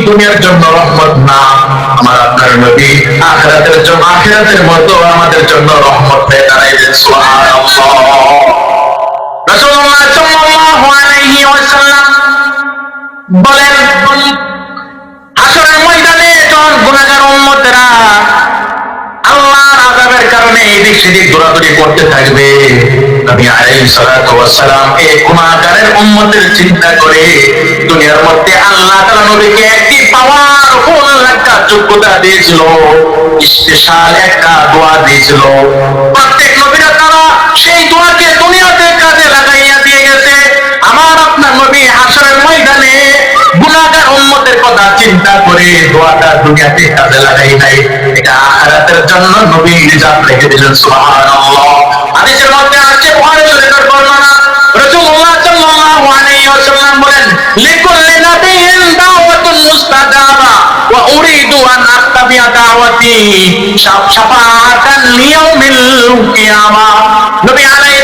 দুনিয়ার জন্য রহমত না আমার আপনার নবী। আখেরাতের জন্য আখেরাতের মতো আমাদের জন্য রহমত হয়ে দাঁড়াইলেন রাসূলুল্লাহ সাল্লাল্লাহু আলাইহি ওয়াসাল্লাম বলেন কারণে এদিক সেদিক দৌড়াদৌড়ি করতে থাকবে। নবী আলাইহিস সালাতু ওয়াস সালাম এই গুনাহগারের উম্মতের চিন্তা করে দুনিয়ার মধ্যে আল্লাহ তাআলা নবীকে একটি পাওয়ারফুল একটা যোগ্যতা দিয়েছিল, স্পেশাল একটা দোয়া দিয়েছিল। প্রত্যেক নবীরা চিন্তা করে দোয়াটা দুনিয়াতে কাজে লাগাই নাই। এটা আখিরাতের জন্য নবী নিজাত রেখে দিলেন, সুবহানাল্লাহ। হাদিসের মধ্যে আছে বুখারী শরীফের বর্ণনা, রাসূলুল্লাহ সাল্লাল্লাহু আলাইহি ওয়াসাল্লাম বলেন লিকুল্লি নাবিয়্যিন দাওয়াতুন মুস্তাজাবা ওয়া উরিদু আন আত্তাবিয়া দাওয়াতি শাফাআতান লিয়াউমিল কিয়ামা। নবী আলাইহিস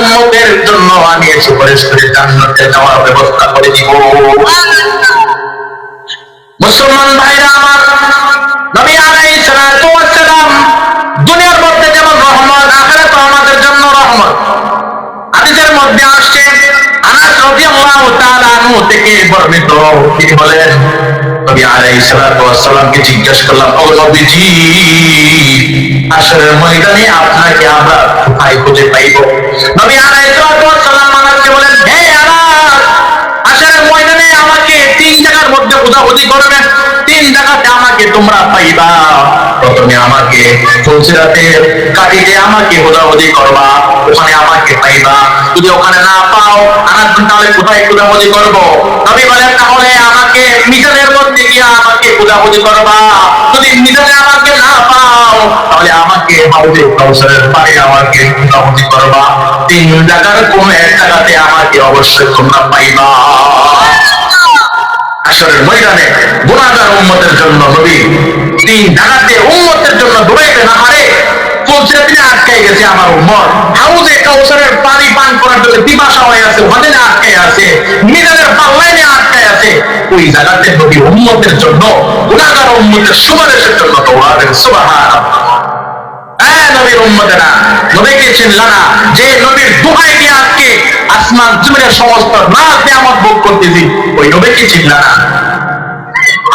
উম্মতের জন্য আমি সুপারিশ করে জান্নাতে যাওয়ার ব্যবস্থা করে দিব। মুসলমান ভাইরা আমার, নবী আলাইহিস সালাতু ওয়াস সালাম, দুনিয়ার মধ্যে যেমন রহমত আখিরাতে আমাদের জন্য রহমত। হাদিসের মধ্যে আসছে, আনাস রাদিয়াল্লাহু তাআলা আনহু থেকে বর্ণিত তিনি বলেন, নবী আলাইহিস সালাতু ওয়াস জিজ্ঞেস করলাম, ও নবীজি, আসরের ময়দানে আপনাকে আমরা কোথায় খুঁজে পাইব? নবী আলাইহিস সালাম আমাকে বলেন, হে আনাস আসরের ময়দানে আমাকে তিন জায়গার মধ্যে খোঁজাখুঁজি করবেন তিন জায়গাতে আমাকে তোমরা পাইবা। প্রথমে আমাকে ফুলসিরাতের কাটিতে আমাকে খোঁজাখুঁজি করবা। ওখানে আমাকে পাইবা। যদি ওখানে না পাও আনার তাহলে কোথায় খোঁজাখুঁজি করব? নবী বলেন, তাহলে আমাকে মিজানের মধ্যে গিয়ে আমাকে খোঁজাখুঁজি করবা। যদি মিজানে আমাকে না পাও, তাহলে আমাকে হাউজে কাউসারের পারে আমাকে খোঁজাখুঁজি করবা। তিন জায়গার কোন এক জায়গাতে আমাকে অবশ্যই তোমরা পাইবা। আসরের ময়দানে গুনাহগার উম্মতের জন্য নবী তিন জায়গাতে উম্মতের জন্য দৌড়াইতে না পারে পৌঁছে তিনি গেছে আমার উম্মত। হাউজে কাউসারের পানি পান করার জন্য দিবাসা হয়ে আছে, ওখানে আটকাই আছে মিজানের পাল্লাইনে আটকাই আছে। ওই জায়গাতে নবী উম্মতের জন্য গুনাহগার উম্মতের সুপারিশের জন্য দৌড়াবেন হ্যাঁ যে নবীর আসমান জমিনের সমস্ত রাত নিয়ামত ভোগ করতেছি ওই নবীকে চিনল না।